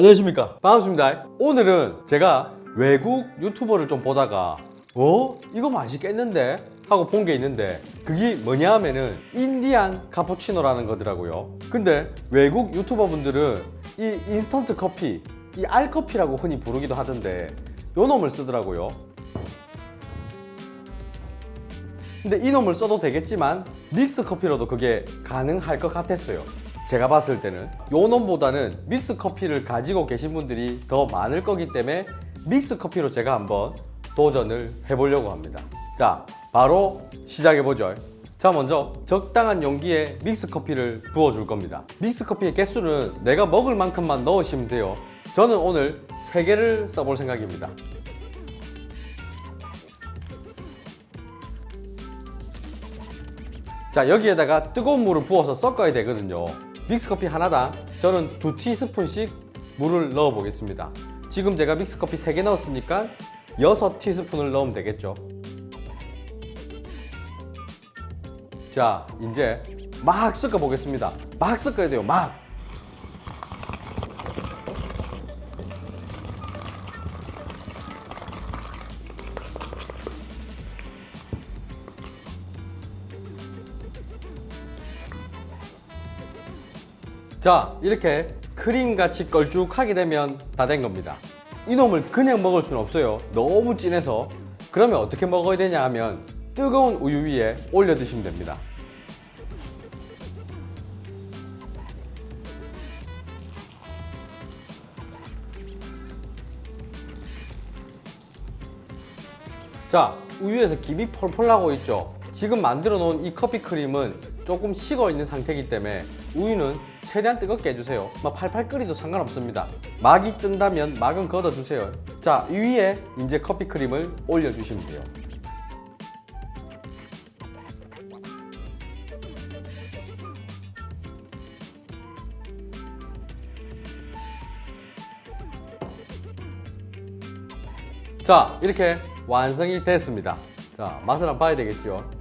안녕하십니까 반갑습니다 오늘은 제가 외국 유튜버를 좀 보다가 어? 이거 맛있겠는데? 하고 본 게 있는데 그게 뭐냐 하면은 인디안 카푸치노라는 거더라고요 근데 외국 유튜버 분들은 이 인스턴트 커피 이 알커피라고 흔히 부르기도 하던데 요 놈을 쓰더라고요 근데 이 놈을 써도 되겠지만 믹스 커피로도 그게 가능할 것 같았어요. 제가 봤을 때는 요 놈보다는 믹스 커피를 가지고 계신 분들이 더 많을 거기 때문에 믹스 커피로 제가 한번 도전을 해보려고 합니다. 자, 바로 시작해 보죠. 자, 먼저 적당한 용기에 믹스 커피를 부어줄 겁니다. 믹스 커피의 개수는 내가 먹을 만큼만 넣으시면 돼요. 저는 오늘 3개를 써볼 생각입니다. 자 여기에다가 뜨거운 물을 부어서 섞어야 되거든요. 믹스커피 하나당 저는 두 티스푼씩 물을 넣어 보겠습니다. 지금 제가 믹스커피 3개 넣었으니까 6티스푼을 넣으면 되겠죠. 자 이제 막 섞어 보겠습니다. 막 섞어야 돼요 막 자 이렇게 크림같이 걸쭉하게 되면 다 된 겁니다. 이놈을 그냥 먹을 수는 없어요. 너무 진해서. 그러면 어떻게 먹어야 되냐 하면 뜨거운 우유 위에 올려 드시면 됩니다. 자 우유에서 김이 펄펄 나고 있죠 지금 만들어 놓은 이 커피 크림은 조금 식어 있는 상태이기 때문에 우유는 최대한 뜨겁게 해주세요. 막 팔팔 끓이도 상관없습니다. 막이 뜬다면 막은 걷어 주세요. 자 위에 이제 커피 크림을 올려 주시면 돼요. 자 이렇게 완성이 됐습니다. 자 맛을 한번 봐야 되겠죠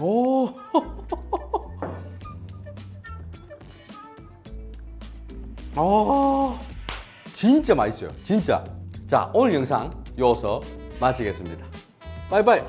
오 아, 진짜 맛있어요. 진짜. 자, 오늘 영상 여기서 마치겠습니다. 바이바이.